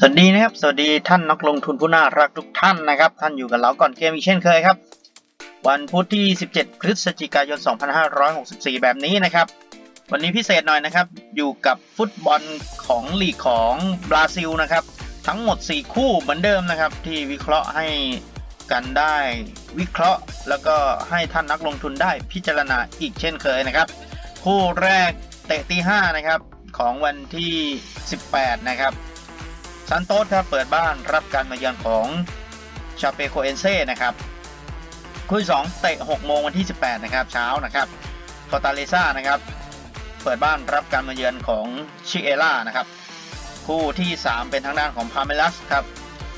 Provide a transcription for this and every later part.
สวัสดีนะครับ สวัสดีท่านนักลงทุนผู้น่ารักทุกท่านนะครับ ท่านอยู่กับเราก่อนเกมอีกเช่นเคยครับ วันพุธที่ 17 พฤศจิกายน 2564 แบบนี้นะครับ วันนี้พิเศษหน่อยนะครับ อยู่กับฟุตบอลของลีกของบราซิลนะครับ ทั้งหมด 4 คู่เหมือนเดิมนะครับ ที่วิเคราะห์ให้กันได้วิเคราะห์ แล้วก็ให้ท่านนักลงทุนได้พิจารณาอีกเช่นเคยนะครับ คู่แรกเตะตี5นะครับของวันที่ 18 นะครับ ซานโตสครับเปิดบ้านรับการมาเยือนของชาเปโคเอนเซ่นะครับคู่ที่2เตะ6โมงวันที่ 18 นะครับ เช้านะครับฟอร์ตาเลซ่านะครับ เปิดบ้านรับการมาเยือนของชิเอล่านะครับ คู่ที่ 3 เป็นทางด้านของพาเมลัสครับ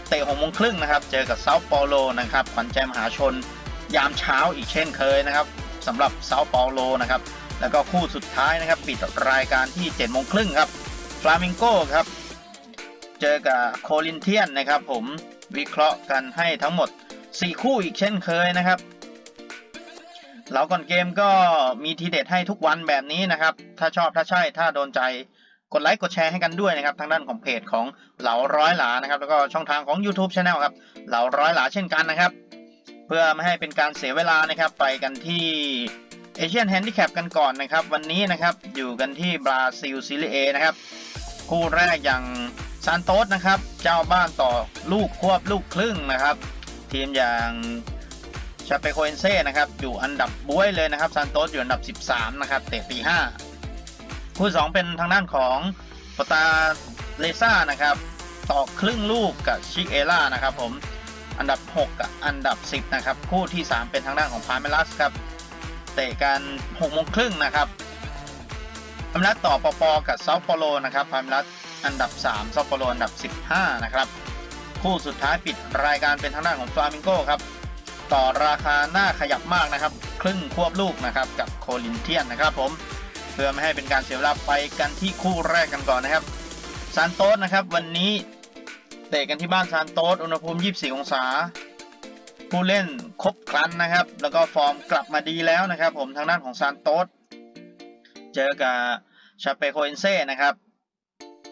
เตะ6โมงครึ่งนะครับ เจอกับเซาเปาโลนะครับ ขวัญใจมหาชน ยามเช้าอีกเช่นเคยนะครับสำหรับเซาเปาโลนะครับ แล้วก็คู่สุดท้ายนะครับ ปิดรายการที่7โมงครึ่งครับ ฟลามิงโกครับ เจอกับโคลินเทียนนะครับผมวิเคราะห์กันให้ทั้งหมด 4 คู่อีกเช่นเคยนะครับเราก่อนเกมก็มีทีเด็ดให้ทุกวันแบบนี้นะครับ ถ้าชอบถ้าใช่ถ้าโดนใจกดไลค์กดแชร์ให้กันด้วยนะครับ ทางด้านของเพจของเหลาร้อยหลานะครับ แล้วก็ช่องทางของ YouTube Channel ครับเหลาร้อยหลาเช่นกันนะครับ เพื่อไม่ให้เป็นการเสียเวลานะครับไปกันที่เอเชียนแฮนดิแคปกันก่อนนะครับ วันนี้นะครับอยู่กันที่บราซิลซีรีเอนะครับ คู่แรกอย่าง ซานโตสนะครับ เจ้าบ้านต่อลูกควบลูกครึ่งนะครับ ทีมอย่างชาเปโคเอนเซ่นะครับ อยู่อันดับบ้วยเลยนะครับซานโตสอยู่อันดับ 13 นะครับ เตะปี5คู่ 2 เป็นทางด้านของปตาเลซ่านะครับ ต่อครึ่งลูกกับชิเอล่านะครับผมอันดับ 6 กับอันดับ 10 นะครับ คู่ที่ 3 เป็นทางด้านของพาเมลัสครับ เตะกัน6โมงครึ่งนะครับพาเมลัสต่อปปกับเซาโปโลนะครับพาเมลัส อันดับ3เซาโปโลอันดับ 15 นะครับ คู่สุดท้ายปิดรายการเป็นทางด้านของฟลามิงโกครับ ต่อราคาหน้าขยับมากนะครับ ครึ่งควบลูกนะครับ กับโคลินเทียนนะครับผม เพื่อไม่ให้เป็นการเสียเวลาไปกันที่คู่แรกกันก่อนนะครับซานโตสนะครับ วันนี้เตะกันที่บ้านซานโตสอุณหภูมิ 24 องศา ผู้เล่นครบครันนะครับ แล้วก็ฟอร์มกลับมาดีแล้วนะครับ ผมทางด้านของซานโตสเจอกับชาเปโคเอนเซ่นะครับ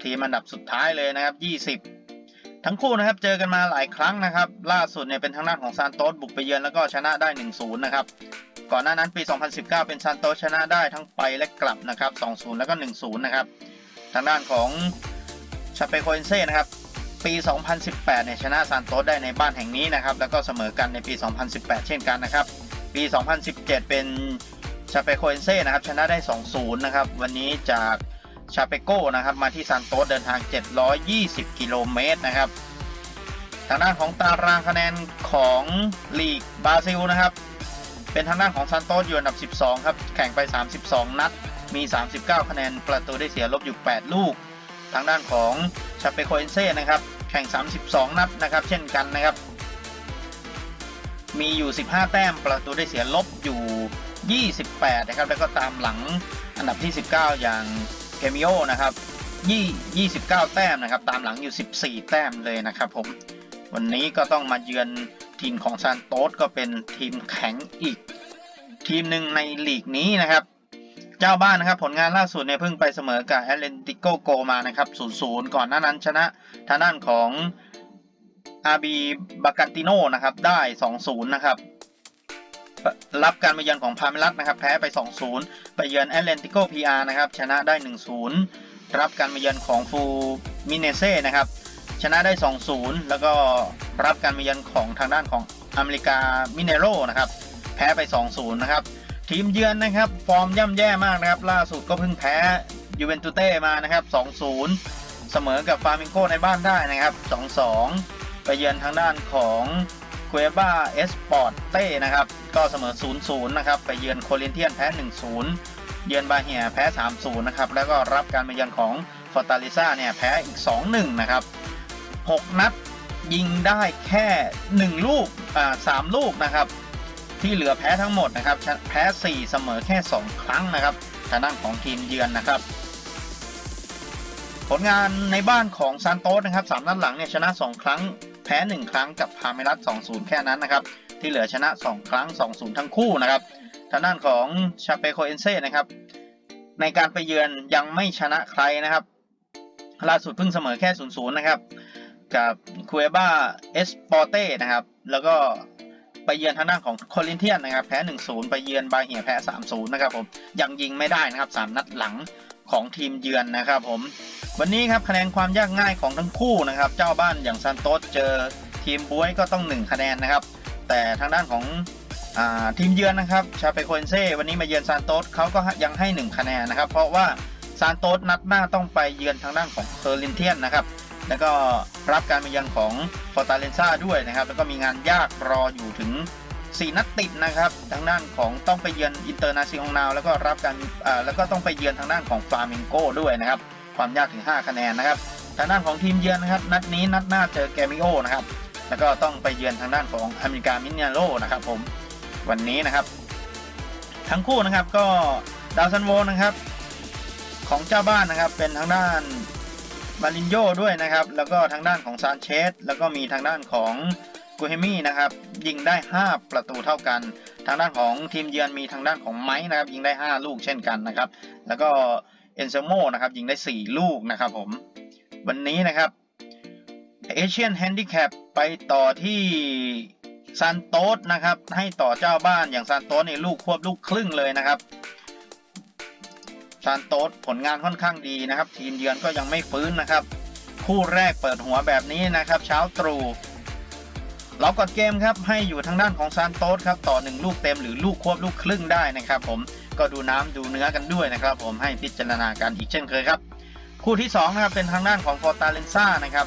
ทีมอันดับสุดท้ายเลยนะครับ 20 ทั้งคู่นะครับเจอกันมาหลายครั้งนะครับ ล่าสุดเนี่ยเป็นทางด้านของซานโตสบุกไปเยือนแล้วก็ชนะได้ 1-0 นะครับ ก่อนหน้านั้นปี 2019 เป็นซานโตสชนะได้ทั้งไปและกลับนะครับ 2-0 แล้วก็ 1-0 นะครับ ทางด้านของชาเปโคเอนเซ่นะครับ ปี 2018 เนี่ยชนะซานโตสได้ในบ้านแห่งนี้นะครับ แล้วก็เสมอกันในปี 2018 เช่นกันนะครับ ปี 2017 เป็นชาเปโคเอนเซ่นะครับชนะได้ 2-0 นะครับ วันนี้จาก ชาเปโก้นะครับมาที่ซานโตสเดินทาง 720 กิโลเมตรนะครับทางด้านของตารางคะแนนของลีกบราซิลนะครับ เป็นทางด้านของซานโตสอยู่อันดับ 12 ครับ แข่งไป 32 นัด มี 39 คะแนน ประตูได้เสียลบอยู่ 8 ลูก ทางด้านของชาเปโคเอนเซ่นะครับ แข่ง 32 นัดนะครับ เช่นกันนะครับ มีอยู่ 15 แต้ม ประตูได้เสียลบอยู่ 28 นะครับ แล้วก็ตามหลังอันดับที่ 19 อย่าง เกมิโอนะครับยี่29 แต้มนะครับ ตามหลังอยู่ 14 แต้มเลยนะครับผม วันนี้ก็ต้องมาเยือนทีมของซานโตสก็เป็นทีมแข็งอีก ทีมหนึ่งในลีกนี้นะครับ เจ้าบ้านนะครับผลงานล่าสุดเนี่ยเพิ่งไปเสมอกับแอตเลนติโกโกมานะครับ0-0 ก่อนหน้านั้นชนะทางด้านของอาบีบากันติโนนะครับได้ 2-0 นะครับ รับการมาเยือนของพาเมลัสนะครับแพ้ไป 2-0 ไปเยือนแอตเลนติโกพีอาร์นะครับชนะได้ 1-0 รับการมาเยือนของฟูมิเนเซ่นะครับชนะได้ 2-0 แล้วก็รับการมาเยือนของทางด้านของอเมริกามิเนโรนะครับแพ้ไป 2-0 นะครับทีมเยือนนะครับฟอร์มย่ำแย่มากนะครับล่าสุดก็เพิ่งแพ้ยูเวนตุเต้มานะครับ 2-0 เสมอกับฟาร์มิงโกในบ้านได้นะครับ 2-2 ไปเยือนทางด้านของ เกวบ้าเอสปอร์ตเต้นะครับ ก็เสมอ 0-0 นะครับ ไปเยือนโคลินเทียนแพ้ 1-0 เยือนบาเฮียแพ้ 3-0 นะครับ แล้วก็รับการมาเยือนของฟอร์ตาลิซ่าเนี่ยแพ้อีก 2-1 นะครับ 6 นัดยิงได้แค่ 1 ลูก อ่า 3 ลูกนะครับ ที่เหลือแพ้ทั้งหมดนะครับ แพ้ 4 เสมอแค่ 2 ครั้งนะครับทางด้านของทีมเยือนนะครับผลงานในบ้านของซานโตสนะครับ3นัดหลังเนี่ยชนะ 2 ครั้ง แพ้ 1 ครั้งกับพาเมรัส2-0 แค่นั้นนะครับ ที่เหลือชนะ 2 ครั้ง 2-0 ทั้งคู่นะครับทางด้านของชาเปโคเอนเซ่นะครับ ในการไปเยือนยังไม่ชนะใครนะครับ ล่าสุดเพิ่งเสมอแค่ 0-0 นะครับ กับคูเอบ้าเอสปอร์เต้นะครับ แล้วก็ไปเยือนทางด้านของโคลินเทียนนะครับ แพ้ 1-0 ไปเยือนบาเฮียแพ้ 3-0 นะครับผม ยังยิงไม่ได้นะครับ 3 นัดหลัง ของทีมเยือนนะครับผม วันนี้ครับคะแนนความยากง่ายของทั้งคู่นะครับ เจ้าบ้านอย่างซันโตสเจอทีมบวยก็ต้อง 1 คะแนนนะครับ แต่ทางด้านของอทีมเยือนนะครับชาเปโคเอนเซ่วันนี้มาเยือนซานโตสเขาก็ยังให้ 1 คะแนนนะครับ เพราะว่าซานโตสนัดหน้าต้องไปเยือนทางด้านของเคอร์ลินเทียนนะครับแล้วก็รับการมาเยือนของฟอร์ตาเลนซ่าด้วยนะครับ แล้วก็มีงานยากรออยู่ถึง 4 นัดติดนะครับทางด้านของต้องไปเยือนอินเตอร์นาซิองนาวแล้วก็รับการแล้วก็ต้องไปเยือนทางด้านของฟาร์มิงโก้ด้วยนะครับความยากถึง 5 คะแนนนะครับทางด้านของทีมเยือนนะครับนัดนี้นัดหน้าเจอแกมิโอนะครับแล้วก็ต้องไปเยือนทางด้านของอเมริกามิเนโรนะครับผมวันนี้นะครับ ทั้งคู่นะครับก็ดาวซันโวนะครับของเจ้าบ้านนะครับเป็นทางด้านมารินโยด้วยนะครับ แล้วก็ทางด้านของซานเชสแล้วก็มีทางด้านของ กูเฮมี่นะครับยิงได้ 5 ประตูเท่ากัน ทางด้านของทีมเยือนมีทางด้านของไม้นะครับยิงได้ 5 ลูกเช่นกันนะครับ แล้วก็เอนเซโมนะครับยิงได้ 4 ลูกนะครับผม วันนี้นะครับเอเชียนแฮนดิแคปไปต่อที่ซานโตสนะครับ ให้ต่อเจ้าบ้านอย่างซานโตสในลูกควบลูกครึ่งเลยนะครับซานโตสผลงานค่อนข้างดีนะครับ ทีมเยือนก็ยังไม่ฟื้นนะครับ คู่แรกเปิดหัวแบบนี้นะครับ เช้าตรู่ เรากดเกมครับให้อยู่ทางด้านของซานโตสครับต่อ 1 ลูกเต็มหรือลูกควบลูกครึ่งได้นะครับผมก็ดูน้ำดูเนื้อกันด้วยนะครับ ผมให้พิจารณากันอีกเช่นเคยครับคู่ที่2นะครับเป็นทางด้านของฟอร์ตาเลนซ่านะครับ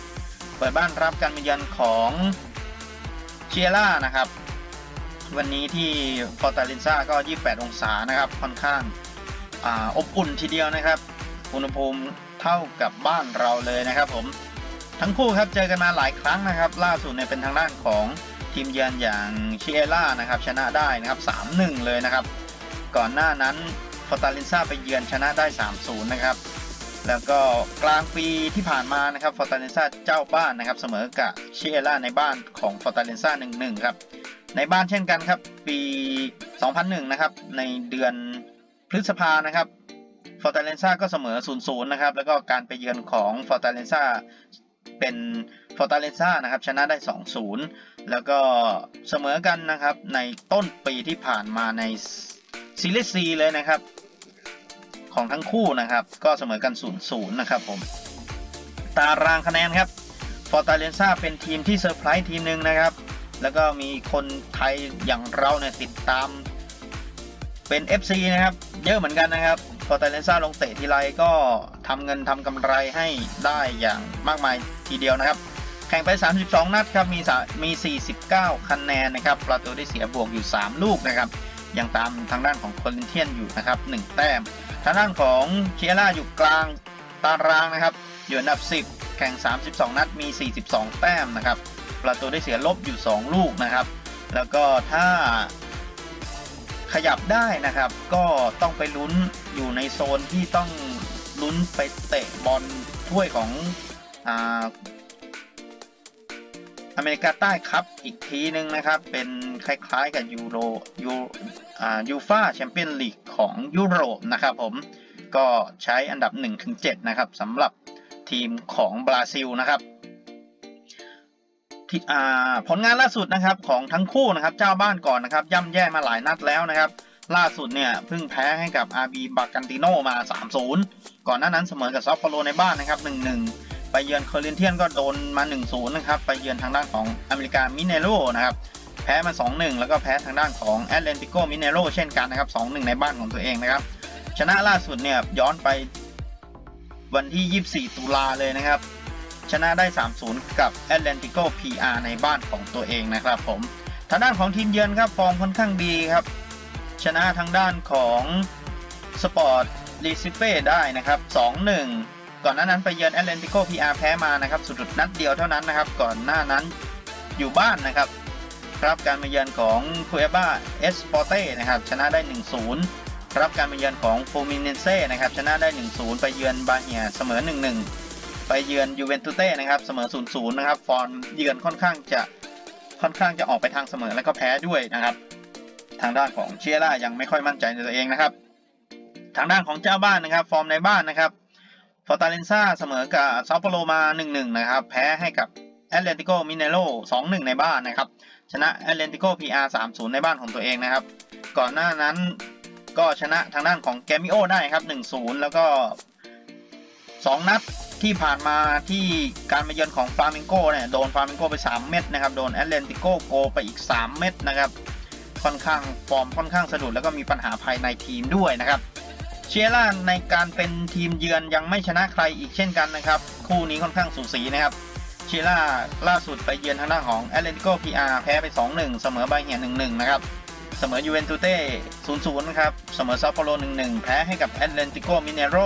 เปิดบ้านรับการมาเยือนของเชียร่านะครับวันนี้ที่ฟอร์ตาเลนซ่าก็ 28 องศานะครับค่อนข้างออบอุ่นทีเดียวนะครับ อุณหภูมิเท่ากับบ้านเราเลยนะครับผม ทั้งคู่ครับเจอกันมาหลายครั้งนะครับ ล่าสุดเนี่ยเป็นทางด้านของทีมเยือนอย่างเชียร่านะครับชนะได้นะครับ 3-1 เลยนะครับ ก่อนหน้านั้นฟอร์ตาเลนซาไปเยือนชนะได้ 3-0 นะครับ แล้วก็กลางปีที่ผ่านมานะครับฟอร์ตาเลนซาเจ้าบ้านนะครับ เสมอกับเชียร่าในบ้านของฟอร์ตาเลนซา1-1 ครับ ในบ้านเช่นกันครับ ปี 2001 นะครับ ในเดือนพฤษภานะครับฟอร์ตาเลนซ่าก็เสมอ 0-0 นะครับ แล้วก็การไปเยือนของฟอร์ตาเลนซ่า เป็นฟอร์ตาเลนซ่านะครับชนะได้ 2-0 แล้วก็เสมอกันนะครับในต้นปีที่ผ่านมาในซีรีส์ซีเลยนะครับ ของทั้งคู่นะครับ ก็เสมอกัน 0-0 นะครับผม ตารางคะแนนครับฟอร์ตาเลนซ่าเป็นทีมที่เซอร์ไพรส์ทีมหนึ่งนะครับ แล้วก็มีคนไทยอย่างเราเนี่ยติดตามเป็น FC นะครับ เยอะเหมือนกันนะครับ อร์ตเลนซ่าลงเตะทีไรก็ทำเงินทำกำไรให้ได้อย่างมากมายทีเดียวนะครับ แข่งไป 32 นัดครับมีสามี 49 คะแนนนะครับ ประตูได้เสียบวกอยู่ 3 ลูกนะครับ ยังตามทางด้านของโคลินเทียนอยู่นะครับ 1 แต้ม ทางด้านของเชียร่าอยู่กลางตารางนะครับ อยู่อันดับ 10 แข่ง 32 นัดมี 42 แต้มนะครับ ประตูได้เสียลบอยู่ 2 ลูกนะครับ แล้วก็ถ้า ขยับได้นะครับ ก็ต้องไปลุ้นอยู่ในโซนที่ต้องลุ้นไปเตะบอลถ้วยของอ่าอเมริกาใต้ครับอีกทีหนึ่งนะครับ เป็นคล้ายๆกับยูโรยูอ่ายูฟาแชมเปี้ยนลีกของยุโรปนะครับผมก็ใช้อันดับ 1-7 นะครับสำหรับทีมของบราซิลนะครับ ผลงานล่าสุดนะครับของทั้งคู่นะครับเจ้าบ้านก่อนนะครับย่ำแย่มาหลายนัดแล้วนะครับ ล่าสุดเนี่ยเพิ่งแพ้ให้กับ RB บากันติโนมา 3-0 ก่อนหน้านั้นเสมอกับซอฟโปโลในบ้านนะครับ 1-1 ไปเยือนเคอร์เรนเทียนก็โดนมา 1-0 นะครับ ไปเยือนทางด้านของอเมริกามิเนโรนะครับแพ้มา 2-1 แล้วก็แพ้ทางด้านของแอตเลนติโกมิเนโรเช่นกันนะครับ 2-1 ในบ้านของตัวเองนะครับ ชนะล่าสุดเนี่ยย้อนไปวันที่ 24 ตุลาเลยนะครับ ชนะได้ 3-0 กับ Atlantico PR ในบ้านของตัวเองนะครับผมทางด้านของทีมเยือนครับฟอร์มค่อนข้างดีครับ ชนะทางด้านของสปอร์ตรีซิเฟ่ได้นะครับ 2-1 ก่อนหน้านั้นไปเยือน Atlantico PR แพ้มานะครับสุดๆนัดเดียวเท่านั้นนะครับ ก่อนหน้านั้นอยู่บ้านนะครับ รับการมาเยือนของคูเอบ้าเอสปอร์เต้นะครับชนะได้ 1-0 รับการมาเยือนของโฟมิเนเซ่นะครับชนะได้ 1-0 ไปเยือนบาเฮียเสมอ 1-1 ไปเยือนยูเวนตุเต้นะครับเสมอ0-0นย์นะครับฟอร์มเยือนค่อนข้างจะค่อนข้างจะออกไปทางเสมอแล้วก็แพ้ด้วยนะครับ ทางด้านของเชียร่ายังไม่ค่อยมั่นใจในตัวเองนะครับ ทางด้านของเจ้าบ้านนะครับ ฟอร์มในบ้านนะครับฟอร์ตาเลนซ่าเสมอกับซาโปโลมา 1-1 นะครับ แพ้ให้กับแอตเลติโกมิเนโร2-1 ในบ้านนะครับ ชนะแอตเลติโก PR 3-0 ในบ้านของตัวเองนะครับ ก่อนหน้านั้นก็ชนะทางด้านของแกมิโอได้ครับ 1-0 แล้วก็ 2 นัดที่ผ่านมาที่การมาเยือนของฟาร์มิงโกเนี่ยโดนฟาร์มิงโกไป 3 เม็ดนะครับโดนแอตเลติโกโกไปอีก 3 เม็ดนะครับค่อนข้างฟอร์มค่อนข้างสะดุดแล้วก็มีปัญหาภายในทีมด้วยนะครับเชียร่าในการเป็นทีมเยือนยังไม่ชนะใครอีกเช่นกันนะครับคู่นี้ค่อนข้างสูสีนะครับเชียร่าล่าสุดไปเยือนทางด้านของแอตเลติโกพีอาร์แพ้ไป 2-1 เสมอไบเฮีย1-1 นะครับเสมอยูเวนตุเต้0-0 นะครับ เสมอซาโปโล1-1 แพ้ให้กับแอตเลติโกมิเนโร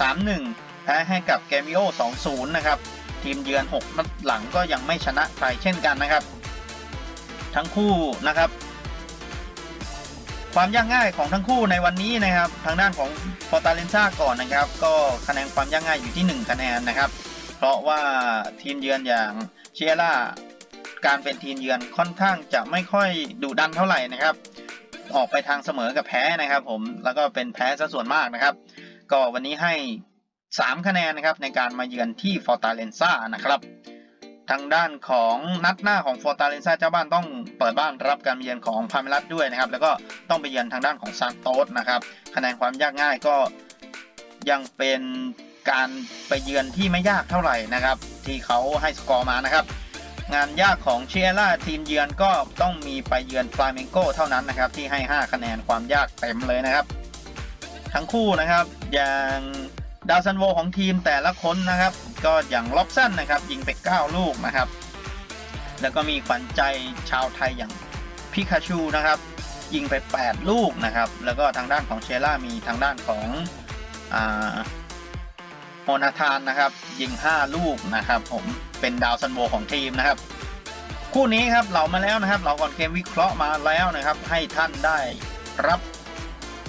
3-1 แพ้ให้กับแกมิโอ2-0 นะครับ ทีมเยือน 6 นัดหลังก็ยังไม่ชนะใครเช่นกันนะครับ ทั้งคู่นะครับ ความยากง่ายของทั้งคู่ในวันนี้นะครับ ทางด้านของฟอร์ตาเลนซ่าก่อนนะครับ ก็คะแนนความยากง่ายอยู่ที่ 1 คะแนนนะครับ เพราะว่าทีมเยือนอย่างเชียร่าการเป็นทีมเยือนค่อนข้างจะไม่ค่อยดุดันเท่าไหร่นะครับ ออกไปทางเสมอกับแพ้นะครับ ผมแล้วก็เป็นแพ้ซะส่วนมากนะครับ ก็วันนี้ให้ 3 คะแนนนะครับในการมาเยือนที่ฟอร์ตาเลนซ่านะครับ ทางด้านของนัดหน้าของฟอร์ตาเลนซ่าเจ้าบ้านต้องเปิดบ้านรับการมาเยือนของพาเมลัสด้วยนะครับ แล้วก็ต้องไปเยือนทางด้านของซานโตสนะครับ คะแนนความยากง่ายก็ยังเป็นการไปเยือนที่ไม่ยากเท่าไหร่นะครับ ที่เขาให้สกอร์มานะครับ งานยากของเชียร่าทีมเยือนก็ต้องมีไปเยือนฟลาเมงโกเท่านั้นนะครับ ที่ให้ 5 คะแนนความยากเต็มเลยนะครับ ทั้งคู่นะครับอย่าง ดาวซันโวของทีมแต่ละคนนะครับ ก็อย่างล็อบสันนะครับ ยิงไป 9 ลูกนะครับ แล้วก็มีขวัญใจชาวไทยอย่างพิคาชูนะครับ ยิงไป 8 ลูกนะครับ แล้วก็ทางด้านของเชล่ามีทางด้านของอโมนาธานนะครับ ยิง 5 ลูกนะครับ ผมเป็นดาวซันโวของทีมนะครับ คู่นี้ครับเรามาแล้วนะครับ เราก่อนเกมวิเคราะห์มาแล้วนะครับ ให้ท่านได้รับ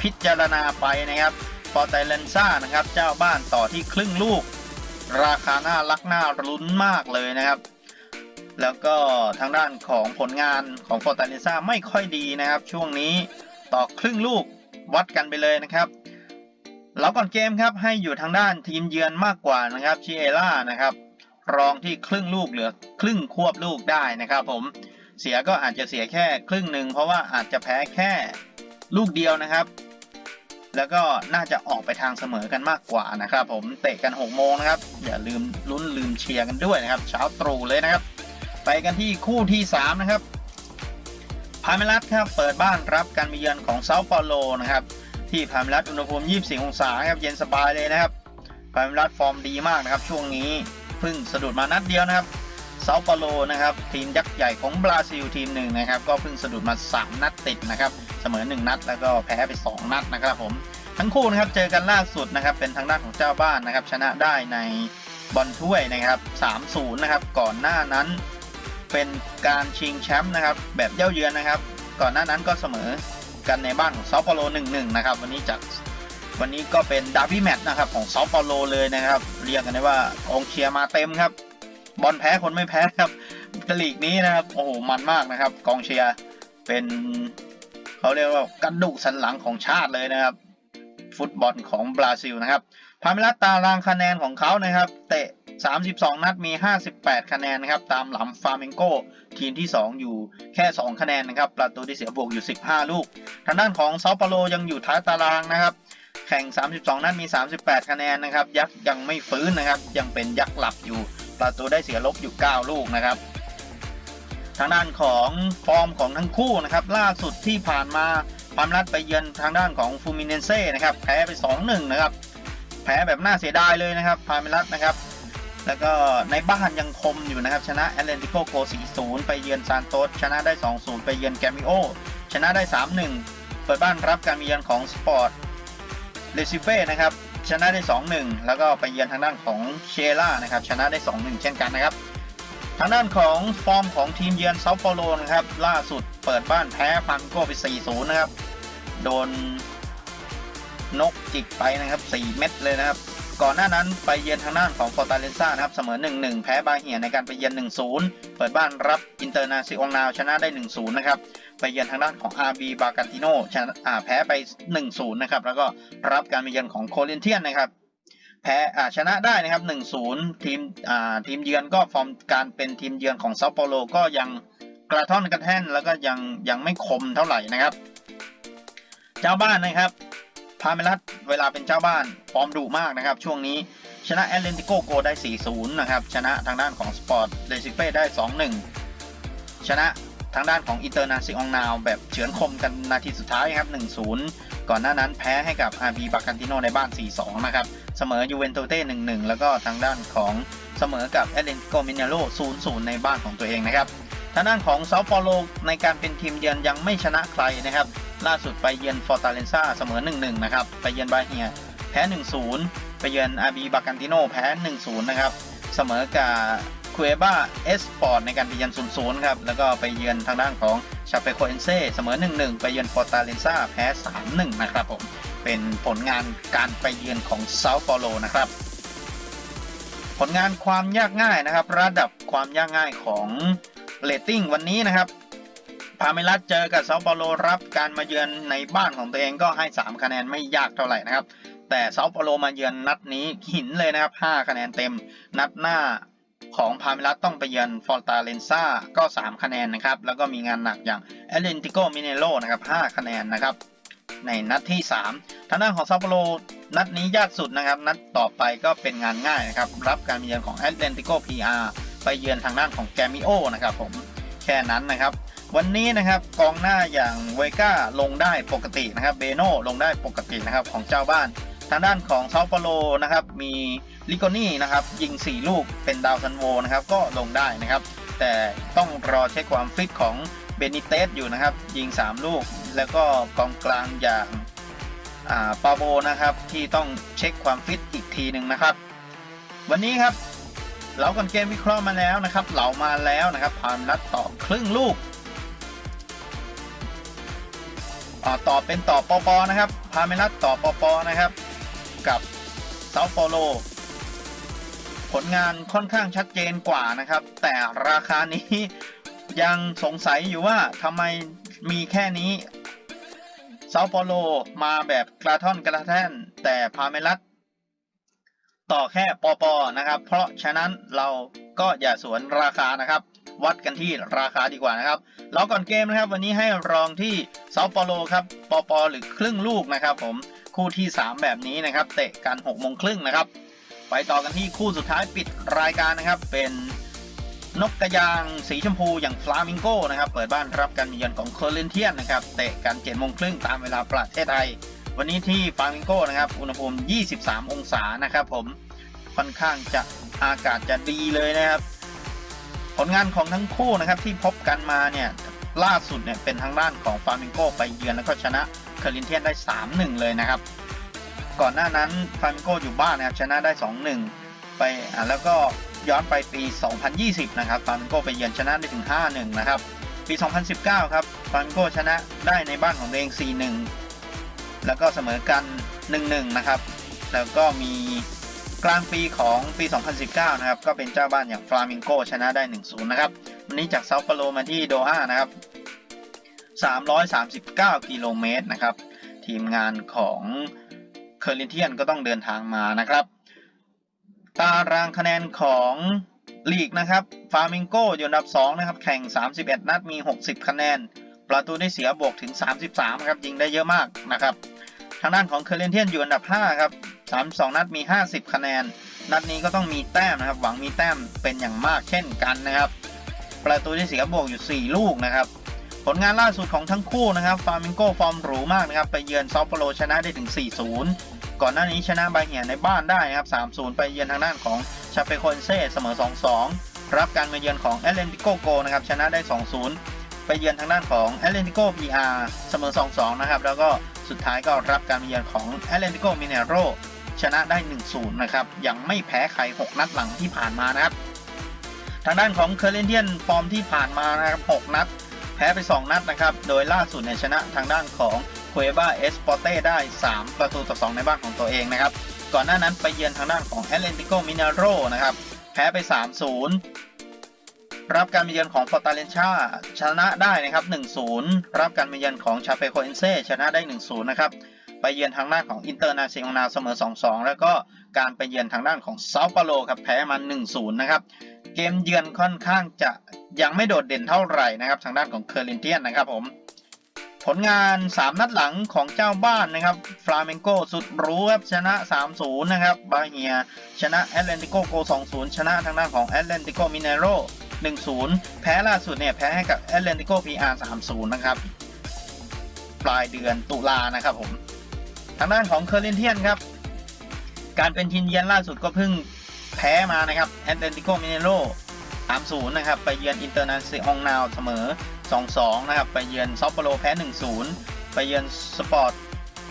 พิจารณาไปนะครับ ฟอร์ไตเลนซ่านะครับ เจ้าบ้านต่อที่ครึ่งลูก ราคาน่ารักน่าลุ้นมากเลยนะครับ แล้วก็ทางด้านของผลงานของฟอร์ตาเลซ่าไม่ค่อยดีนะครับ ช่วงนี้ต่อครึ่งลูกวัดกันไปเลยนะครับเราก่อนเกมครับให้อยู่ทางด้านทีมเยือนมากกว่านะครับชิเอล่านะครับ รองที่ครึ่งลูกเหลือครึ่งควบลูกได้นะครับ ผมเสียก็อาจจะเสียแค่ครึ่งหนึ่งเพราะว่าอาจจะแพ้แค่ลูกเดียวนะครับ แล้วก็น่าจะออกไปทางเสมอกันมากกว่านะครับ ผมเตะกัน6โมงนะครับอย่าลืมลุ้นลืมเชียร์กันด้วยนะครับ เช้าตรู่เลยนะครับ ไปกันที่คู่ที่ 3 นะครับพาเมลัสครับเปิดบ้านรับการมาเยือนของเซาเปาโลนะครับที่พาเมลัสอุณหภูมิ 24 องศาครับเย็นสบายเลยนะครับพาเมลัสฟอร์มดีมากนะครับ ช่วงนี้เพิ่งสะดุดมานัดเดียวนะครับเซาเปาโลนะครับทีมยักษ์ใหญ่ของบราซิลทีมหนึ่งนะครับ ก็เพิ่งสะดุดมา 3 นัดติดนะครับ สมอ 1 นัด แล้วก็แพ้ไป 2 นัดนะครับผมทั้งคู่นะครับเจอกันล่าสุดนะครับเป็นทางด้านของเจ้าบ้านนะครับ ชนะได้ในบอลถ้วยนะครับ 3-0 นะครับ ก่อนหน้านั้นเป็นการชิงแชมป์นะครับแบบเย่าเยือนนะครับ ก่อนหน้านั้นก็เสมอกันในบ้านของเซาเปาโล 1-1 นะครับ วันนี้จากวันนี้ก็เป็นดาร์บี้แมตช์นะครับของเซาเปาโลเลยนะครับ เรียกกันได้ว่ากองเชียร์มาเต็มครับ บอลแพ้คนไม่แพ้ครับลีกนี้นะครับโอ้โหมันมากนะครับ กองเชียร์เป็น เขาเรียกว่ากระดูกสันหลังของชาติเลยนะครับ ฟุตบอลของบราซิลนะครับพาเมลัสตารางคะแนนของเขานะครับ เตะ 32 นัดมี 58 คะแนนนะครับ ตามหลังฟาร์เมงโกทีมที่ 2 อยู่แค่ 2 คะแนนนะครับ ประตูที่เสียบวกอยู่ 15 ลูก ทางด้านของเซาเปาโลยังอยู่ท้ายตารางนะครับ แข่ง 32 นัดมี 38 คะแนนนะครับ ยักษ์ยังไม่ฟื้นนะครับ ยังเป็นยักษ์หลับอยู่ ประตูได้เสียลบอยู่ 9 ลูกนะครับ ทางด้านของฟอร์มของทั้งคู่นะครับล่าสุดที่ผ่านมาพามรัดไปเยือนทางด้านของฟูมิเนเซ่นะครับแพ้ไป 2-1 นะครับ แพ้แบบน่าเสียดายเลยนะครับพาเมลัสนะครับ แล้วก็ในบ้านยังคมอยู่นะครับ ชนะแอตเลนติโกโก4-0 ไปเยือนซานโตสชนะได้ 2-0 ไปเยือนแกมิโอ ชนะได้ 3-1 เปิดบ้านรับการมีเยือนของสปอร์ตเรซิเฟ่นะครับชนะได้ 2-1 แล้วก็ไปเยือนทางด้านของเชล่านะครับชนะได้ 2-1 เช่นกันนะครับ ทางด้านของฟอร์มของทีมเยือนเซาเปาโลนะครับ ล่าสุดเปิดบ้านแพ้ฟันโกไป 4-0 นะครับ โดนนกจิกไปนะครับ 4 เม็ดเลยนะครับ ก่อนหน้านั้นไปเยือนทางด้านของฟอร์ตาเลซ่านะครับ เสมอ 1-1 แพ้บาเฮียในการไปเยือน 1-0 เปิดบ้านรับอินเตอร์นาซิองนาวชนะได้ 1-0 นะครับ ไปเยือนทางด้านของ RB บากันติโนชนะอ่แพ้ไป 1-0 นะครับ แล้วก็รับการไปเยือนของโคลินเทียนนะครับ แพ้อ่าชนะได้นะครับ 1-0 ทีมอ่าทีมเยือนก็ฟอร์มการเป็นทีมเยือนของเซาเปาโลก็ยังกระท่อนกระแท่นแล้วก็ยังยังไม่คมเท่าไหร่นะครับ เจ้าบ้านนะครับพาเมลัสเวลาเป็นเจ้าบ้านฟอร์มดุมากนะครับ ช่วงนี้ชนะแอตเลนติโกโกได้ 4-0 นะครับ ชนะทางด้านของสปอร์ตเดซิเป้ได้ 2-1 ชนะทางด้านของอินเตอร์นาซิองนาวแบบเฉือนคมกันนาทีสุดท้ายครับ 1-0 ก่อนหน้านั้นแพ้ให้กับ RB บากันติโนในบ้าน 4-2 นะครับ เสมอยูเวนตุเต้1-1แล้วก็ทางด้านของเสมอกับแอตเลนติโกมินาโล0-0ในบ้านของตัวเองนะครับทางด้านของเซาเปาโลในการเป็นทีมเยือนยังไม่ชนะใครนะครับ ล่าสุดไปเยือนฟอร์ตาเลนซาเสมอ 1-1 นะครับ ไปเยือนบาเฮียแพ้ 1-0 ไปเยือนอาบีบากันติโนแพ้ 1-0 นะครับ เสมอกับคุเอบ้าเอสปอร์ตในการไปเยือน 0-0 ครับ แล้วก็ไปเยือนทางด้านของชาเปโคเอนเซ่เสมอ 1-1 ไปเยือนฟอร์ตาเลนซาแพ้ 3-1 นะครับผม เป็นผลงานการไปเยือนของเซาเปาโลนะครับ ผลงานความยากง่ายนะครับ ระดับความยากง่ายของเรตติ้งวันนี้นะครับพาเมลัสเจอกับเซาเปาโลรับการมาเยือนในบ้านของตัวเองก็ให้ 3 คะแนนไม่ยากเท่าไหร่นะครับ แต่เซาเปาโลมาเยือนนัดนี้หินเลยนะครับ 5 คะแนนเต็ม นัดหน้าของพาเมลัสต้องไปเยือนฟอร์ตาเลนซาก็ 3 คะแนนนะครับ แล้วก็มีงานหนักอย่างเอเลนติโกมิเนโลนะครับ 5 คะแนนนะครับ ในนัดที่ 3 ทางด้านของซาเปโลนัดนี้ยากสุดนะครับ นัดต่อไปก็เป็นงานง่ายนะครับ รับการเยือนของแอตเลนติโกพีอาร์ไปเยือนทางด้านของแกมิโอนะครับผมแค่นั้นนะครับ วันนี้นะครับกองหน้าอย่างเวก้าลงได้ปกตินะครับเบโน่ลงได้ปกตินะครับของเจ้าบ้าน ทางด้านของเซาเปโลนะครับมีลิโกนี่นะครับยิง 4 ลูกเป็นดาวซันโวนะครับก็ลงได้นะครับ แต่ต้องรอเช็คความฟิตของเบนิเตสอยู่นะครับยิง 3 ลูก แล้วก็กองกลางอย่างาปาโบนะครับที่ต้องเช็คความฟิตอีกทีหนึ่งนะครับ วันนี้ครับเหลากันเกมวิเคราะห์มาแล้วนะครับเหลามาแล้วนะครับพามนัดต่อครึ่งลูกต่อเป็นต่อปอปอนะครับพาเมลัสต่อปอปอนะครับ กับเซาโปโล ผลงานค่อนข้างชัดเจนกว่านะครับ แต่ราคานี้ยังสงสัยอยู่ว่าทำไมมีแค่นี้ เซาโปโลมาแบบกระท่อนกระแท่น แต่พาเมลัสต่อแค่ปอปอนะครับ เพราะฉะนั้นเราก็อย่าสวนราคานะครับ วัดกันที่ราคาดีกว่านะครับเราก่อนเกมนะครับ วันนี้ให้รองที่เซาเปาโลครับปอปอหรือครึ่งลูกนะครับ ผมคู่ที่ 3 แบบนี้นะครับ เตะกัน6โมงครึ่งนะครับ ไปต่อกันที่คู่สุดท้ายปิดรายการนะครับ เป็น นกกระยางสีชมพูอย่างฟลามิงโกนะครับ เปิดบ้านรับการเยือนของโคลินเทียนนะครับ เตะกัน7โมงครึ่งตามเวลาประเทศไทย วันนี้ที่ฟลามิงโกนะครับ อุณหภูมิ 23 องศานะครับผม ค่อนข้างจะอากาศจะดีเลยนะครับ ผลงานของทั้งคู่นะครับที่พบกันมาเนี่ยล่าสุดเนี่ยเป็นทางด้านของฟลามิงโกไปเยือนแล้วก็ชนะเคอรินเทียนได้ 3-1 เลยนะครับ ก่อนหน้านั้นฟลามิงโกอยู่บ้านนะครับชนะได้ 2-1 ไปอ่าแล้วก็ ย้อนไปปี 2020 นะครับฟามิงโกไปเยือนชนะได้ถึง 5-1 นะครับ ปี 2019 ครับฟามิงโกชนะได้ในบ้านของตัวเอง 4-1 แล้วก็เสมอกัน 1-1 นะครับ แล้วก็มีกลางปีของปี 2019 นะครับ ก็เป็นเจ้าบ้านอย่างฟลามิงโกชนะได้ 1-0 นะครับ วันนี้จากเซาเปาโลมาที่โดฮานะครับ 339 กิโลเมตรนะครับ ทีมงานของเคอร์ลินเทียนก็ต้องเดินทางมานะครับ ตารางคะแนนของลีกนะครับ ฟาร์มิงโกอยู่อันดับ 2 นะครับ แข่ง 31 นัดมี 60 คะแนน ประตูได้เสียบวกถึง 33 ครับ ยิงได้เยอะมากนะครับ ทางด้านของเคเรนเทียนอยู่อันดับ 5 ครับ 32 นัดมี 50 คะแนน นัดนี้ก็ต้องมีแต้มนะครับ หวังมีแต้มเป็นอย่างมากเช่นกันนะครับ ประตูได้เสียบวกอยู่ 4 ลูกนะครับ ผลงานล่าสุดของทั้งคู่นะครับ ฟาร์มิงโกฟอร์มหรูมากนะครับ ไปเยือนซอฟโปโลชนะได้ถึง 4-0 ก่อนหน้านี้ชนะบาเฮียในบ้านได้นะครับ 3-0 ไปเยือนทางด้านของชาเปโคอนเซ่เสมอ 2-2 รับการมาเยือนของแอตเลนติโกโกนะครับชนะได้ 2-0 ไปเยือนทางด้านของแอตเลนติโกพีอาร์เสมอ 2-2 นะครับ แล้วก็สุดท้ายก็รับการมาเยือนของแอตเลนติโกมิเนโรชนะได้ 1-0 นะครับ ยังไม่แพ้ใคร 6 นัดหลังที่ผ่านมานะครับ ทางด้านของเคอร์เรนเทียนฟอร์มที่ผ่านมานะครับ 6 นัด แพ้ไป 2 นัดนะครับ โดยล่าสุดเนี่ยชนะทางด้านของ คุเอบ้าเอสปอร์เต้ได้ 3 ประตูต่อ 2 ในบ้านของตัวเองนะครับ ก่อนหน้านั้นไปเยือนทางด้านของแอตเลนติโกมินาโรนะครับ แพ้ไป 3-0 รับการมาเยือนของฟอร์ตาเลนชาชนะได้นะครับ 1-0 รับการมาเยือนของชาเปโคเอนเซ่ชนะได้ 1-0 นะครับ ไปเยือนทางด้านของอินเตอร์นาซิองนาเสมอ 2-2 แล้วก็การไปเยือนทางด้านของเซาเปาโลครับแพ้มา1-0 นะครับ เกมเยือนค่อนข้างจะยังไม่โดดเด่นเท่าไหร่นะครับ ทางด้านของเคอร์ลินเทียนนะครับผม ผลงาน 3 นัดหลังของเจ้าบ้านนะครับฟลาเมงโกสุดรู้ครับชนะ 3-0 นะครับบาเฮียชนะแอตเลนติโกโก 2-0 ชนะทางด้านของแอตเลนติโกมิเนโร1-0 แพ้ล่าสุดเนี่ยแพ้ให้กับแอตเลนติโกพีอาร์3-0 นะครับปลายเดือนตุลานะครับผมทางด้านของเคอร์เรนเทียนครับ การเป็นทีมเยือนล่าสุดก็เพิ่งแพ้มานะครับแอตเลนติโกมิเนโร3-0 นะครับ ไปเยือนอินเตอร์เนชั่นแนลนาวเสมอ 2-2 นะครับ ไปเยือนซอปโปโลแพ้ 1-0 ไปเยือนสปอร์ต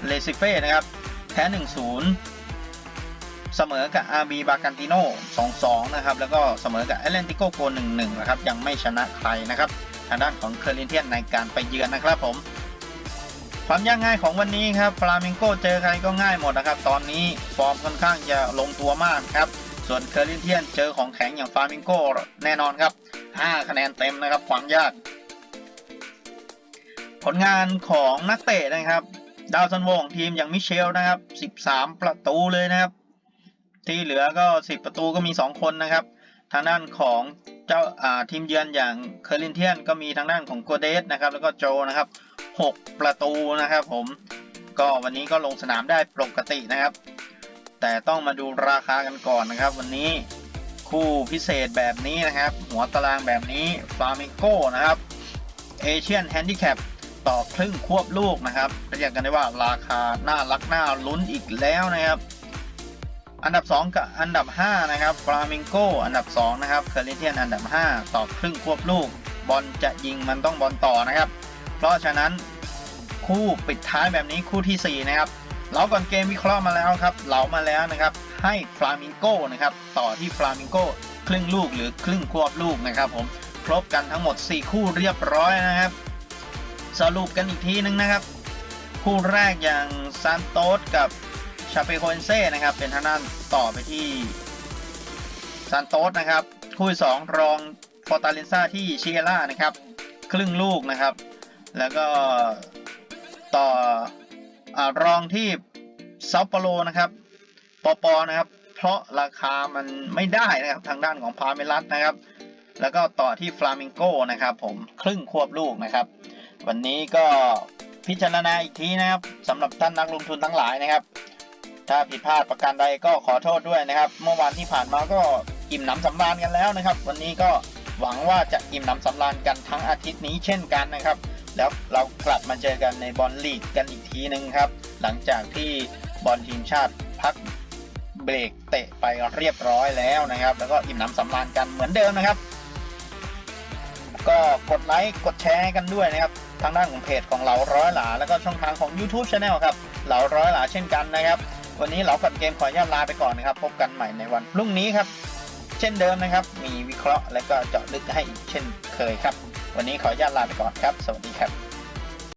เลซิเฟ่นะครับ แพ้ 1-0 เสมอกับ RB บากันติโน2-2 นะครับ แล้วก็เสมอกับแอตแลนติโกโก1-1 นะครับ ยังไม่ชนะใครนะครับ ทางด้านของเคอร์ลินเทียนในการไปเยือนนะครับผม ความยากง่ายของวันนี้ครับฟลาเมงโกเจอใครก็ง่ายหมดนะครับ ตอนนี้ฟอร์มค่อนข้างจะลงตัวมากครับ ส่วนเคอร์ลินเทียนเจอของแข็งอย่างฟลาเมงโกแน่นอนครับ 5 คะแนนเต็มนะครับ ความยาก ผลงานของนักเตะนะครับ ดาวซันโวของทีมอย่างมิเชลนะครับ 13 ประตูเลยนะครับ ที่เหลือก็ 10 ประตูก็มี 2 คนนะครับ ทางด้านของเจ้าาทีมเยือนอย่างเคอร์ลินเทียนก็มีทางด้านของโกเดสนะครับ แล้วก็โจนะครับ 6 ประตูนะครับ ผมก็วันนี้ก็ลงสนามได้ปกตินะครับ แต่ต้องมาดูราคากันก่อนนะครับ วันนี้คู่พิเศษแบบนี้นะครับ หัวตารางแบบนี้ฟลาเมงโกนะครับเอเชียนแฮนดิแคป ต่อครึ่งควบลูกนะครับเรียกกันได้ว่าราคาน่ารักน่าลุ้นอีกแล้วนะครับ อันดับ 2 กับอันดับ 5 นะครับฟลาเมงโกอันดับ 2 นะครับเคอร์เรนเทียนอันดับ 5 ต่อครึ่งควบลูก บอลจะยิงมันต้องบอลต่อนะครับ เพราะฉะนั้นคู่ปิดท้ายแบบนี้คู่ทีสี่ 4 นะครับ เราก่อนเกมวิเคราะห์มาแล้วครับเรามาแล้วนะครับ ให้ฟลามิงโกนะครับต่อที่ฟลามิงโกครึ่งลูกหรือครึ่งควบลูกนะครับผมครบกันทั้งหมด 4 คู่เรียบร้อยนะครับ สรุปกันอีกทีนึงนะครับ คู่แรกอย่างซานโตสกับชาเปโคเอนเซ่นะครับ เป็นทางด้านต่อไปที่ซานโตสนะครับ คู่สองรองฟอร์ตาเลนซาที่ชิเอล่านะครับ ครึ่งลูกนะครับ แล้วก็ต่ออรองที่เซาเปโลนะครับปอปอนะครับ เพราะราคามันไม่ได้นะครับทางด้านของพาเมลัสนะครับ แล้วก็ต่อที่ฟลามิงโกนะครับผมครึ่งควบลูกนะครับ วันนี้ก็พิจารณาอีกทีนะครับสำหรับท่านนักลงทุนทั้งหลายนะครับ ถ้าผิดพลาดประการใดก็ขอโทษด้วยนะครับ เมื่อวานที่ผ่านมาก็อิ่มหนำสำราญกันแล้วนะครับ วันนี้ก็หวังว่าจะอิ่มหนำสำราญกันทั้งอาทิตย์นี้เช่นกันนะครับ แล้วเรากลับมาเจอกันในบอลลีกกันอีกทีหนึ่งครับ หลังจากที่บอลทีมชาติพักเบรกเตะไปเรียบร้อยแล้วนะครับ แล้วก็อิ่มหนำสำราญกันเหมือนเดิมนะครับ ก็กดไลค์กดแชร์กันด้วยนะครับ ทางด้านของเพจของเราร้อยหลา แล้วก็ช่องทางของ YouTube Channel ครับเหลาร้อยหลาเช่นกันนะครับ วันนี้เราก่อนเกมขออนุญาตลาไปก่อนนะครับ พบกันใหม่ในวันพรุ่งนี้ครับ เช่นเดิมนะครับ มีวิเคราะห์และก็เจาะลึกให้อีกเช่นเคยครับ วันนี้ขออนุญาตลาไปก่อนครับ สวัสดีครับ